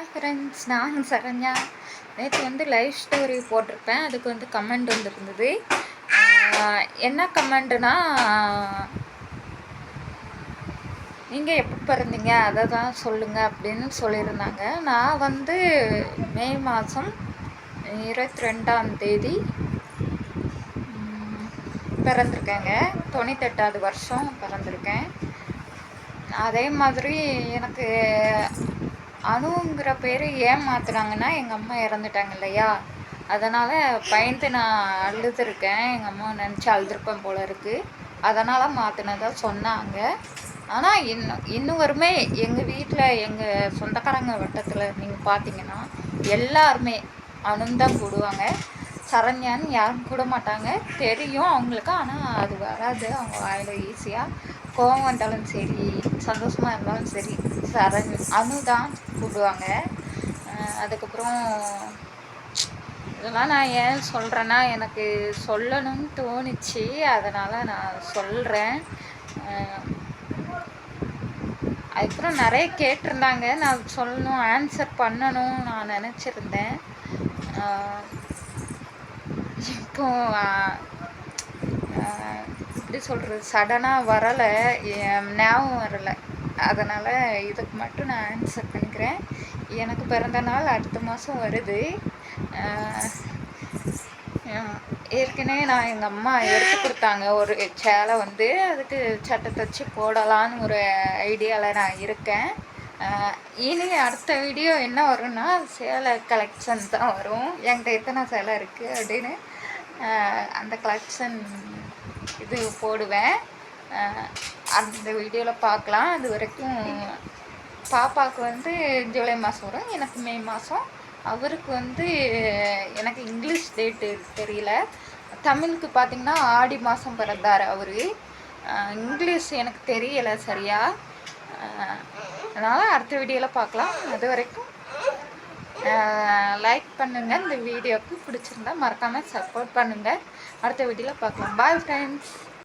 Hi friends நான் சரண்யா. நேற்று வந்து லைவ் ஸ்டோரி போட்டிருப்பேன். அதுக்கு வந்து கமெண்ட் வந்துருந்தது. என்ன கமெண்ட்னா நீங்கள் எப்போ பிறந்தீங்க? அதை தான் சொல்லுங்கள் அப்படின்னு சொல்லியிருந்தாங்க. நான் வந்து மே மாதம் இருபத்தி ரெண்டாம் தேதி பிறந்திருக்கேங்க. தொண்ணூத்தெட்டாவது வருஷம் பிறந்திருக்கேன். அதே மாதிரி எனக்கு அணுங்கிற பேர் ஏன் மாற்றுனாங்கன்னா எங்கள் அம்மா இறந்துட்டாங்க இல்லையா? அதனால் பயந்து நான் அழுதுருக்கேன். எங்கள் அம்மா நினச்சி அழுதுருப்பேன் போல இருக்குது அதனால் மாற்றினதாக சொன்னாங்க. ஆனால் இன்னும் இன்னும் எங்கள் வீட்டில் எங்கள் சொந்தக்காரங்க வட்டத்தில் நீங்கள் பார்த்தீங்கன்னா எல்லாருமே அணுந்தான் போடுவாங்க. சரண்யான்னு யாரும் கூட மாட்டாங்க. தெரியும் அவங்களுக்கு ஆனால் அது வராது. அவங்க வாயில் ஈஸியாக கோவம் வந்தாலும் சரி சந்தோஷமாக இருந்தாலும் சரி சரண் அணு தான் கூப்பிடுவாங்க. அதுக்கப்புறம் இதெல்லாம் நான் ஏன் சொல்கிறேன்னா எனக்கு சொல்லணும்னு தோணுச்சு. அதனால் நான் சொல்கிறேன் அதுக்கப்புறம் நிறைய கேட்டிருந்தாங்க. நான் சொல்லணும் ஆன்சர் பண்ணணும் நான் நினச்சிருந்தேன். இப்போ எப்படி சொல்கிறது சடனாக வரலை. என் ஞாபகம் வரலை. அதனால் இதுக்கு மட்டும் நான் ஆன்சர் பண்ணிக்கிறேன். எனக்கு பிறந்த நாள் அடுத்த மாதம் வருது. ஏற்கனவே நான் எங்கள் அம்மா எடுத்து கொடுத்தாங்க. ஒரு சேலை வந்து அதுக்கு சட்டை தச்சு போடலான்னு ஒரு ஐடியாவில் நான் இருக்கேன். இனி அடுத்த வீடியோ என்ன வரும்னா சேலை கலெக்ஷன் தான் வரும். என்கிட்ட எத்தனை சேலை இருக்குது அப்படின்னு அந்த கலெக்ஷன் இது போடுவேன். அந்த வீடியோவில் பார்க்கலாம். அது வரைக்கும் பாப்பாவுக்கு வந்து ஜூலை மாதம் வரும் எனக்கு மே மாதம் அவருக்கு வந்து எனக்கு இங்கிலீஷ் டேட்டு தெரியல. தமிழுக்கு பார்த்திங்கன்னா ஆடி மாதம் பிறந்தார் அவர். இங்கிலீஷ் எனக்கு தெரியலை சரியாக அதனால் அடுத்த வீடியோவில் பார்க்கலாம். அது வரைக்கும் லைக் பண்ணுங்கள் இந்த வீடியோவுக்கு பிடிச்சிருந்தா மறக்காமல் சப்போர்ட் பண்ணுங்கள் அடுத்த வீடியோவில் பார்க்கலாம். Bye friends